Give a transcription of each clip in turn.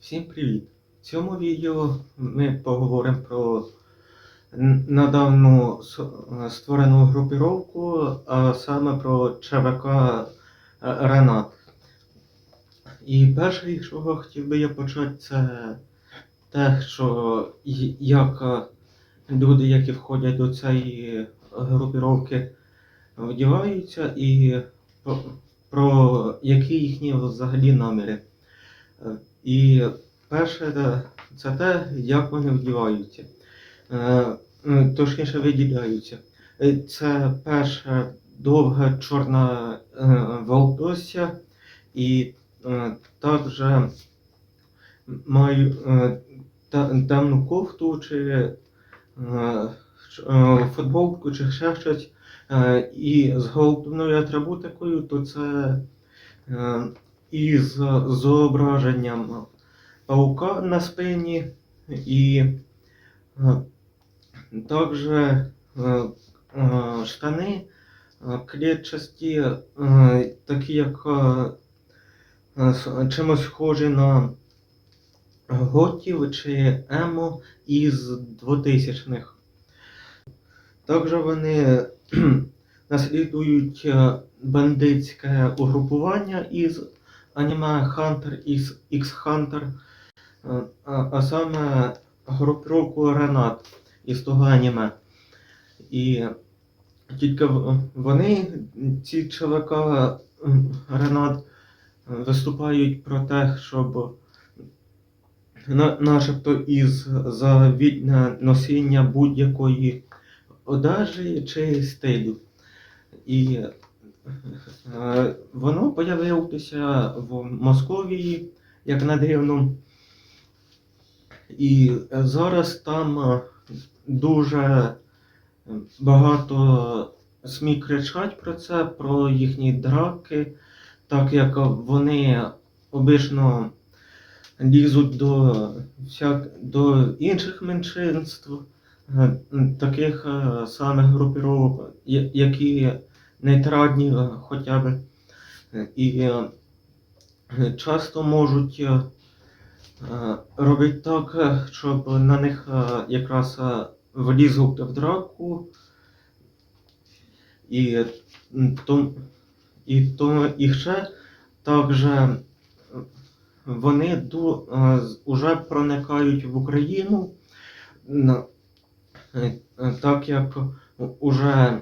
Всім привіт! В цьому відео ми поговоримо про недавно е, створену групіровку, а саме про ЧВК е, Ренат. І перше, чого хотів би я почати, це те, що як е, люди, які входять до цієї групіровки, вдіваються, і про, про які їхні взагалі наміри. І перше це те, як вони вдіваються. Е, Точніше виділяються. Е, Це перше довге чорне е, волосся і також маю темну кофту чи футболку чи ще щось. І з головною атрибутикою, то це із зображенням паука на спині і е, також е, е, штани клітчасті, такі як чимось схожі на готів чи емо із 2000-х. Також вони наслідують бандитське угрупування із аніме Hunter X Hunter, е, а, саме групіровку Ренат із того аніме. І тільки вони, ці ЧВК Ренат, виступають про те, щоб начебто із завідне носіння будь-якої одежі чи стилю. І воно появилося в Московії, як не дивно. І зараз там е, дуже багато СМІ кричать про це, про їхні драки, так як вони обично лізуть до, всяк, до інших меншинств, е, таких е, самих групіровок, які нейтральні е, хоча б. Е, І е, часто можуть робити так, щоб на них якраз е, в драку. І, то, і, то, і ще також вони е, уже проникають в Україну, так як уже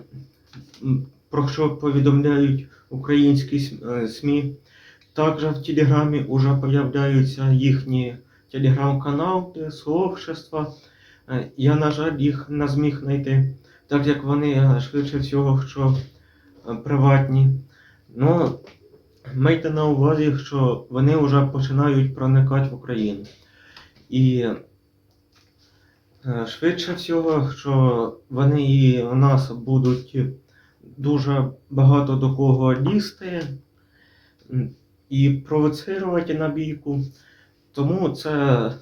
про що повідомляють українські е, СМІ. Також в Телеграмі вже появляються їхні телеграм-канали, сообщества. Е, Я, на жаль, їх не зміг знайти, так як вони е, швидше всього, що приватні. Ну, майте на увазі, що вони вже починають проникати в Україну. І швидше всього, що вони і у нас будуть дуже багато до кого лізти і провоцирувати на бійку. Тому це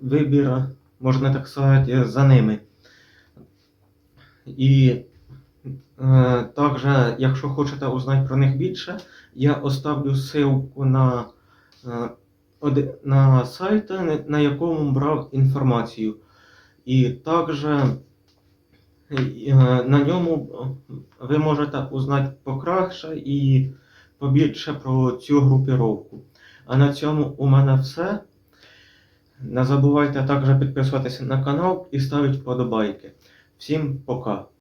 вибір, можна так сказати, за ними. І е, також, якщо хочете узнати про них більше, я оставлю ссылку на, е, на сайт, на- якому брав інформацію. І також на ньому ви можете узнати покраще і побільше про цю групіровку. А на цьому у мене все. Не забувайте також підписуватися на канал і ставити вподобайки. Всім пока!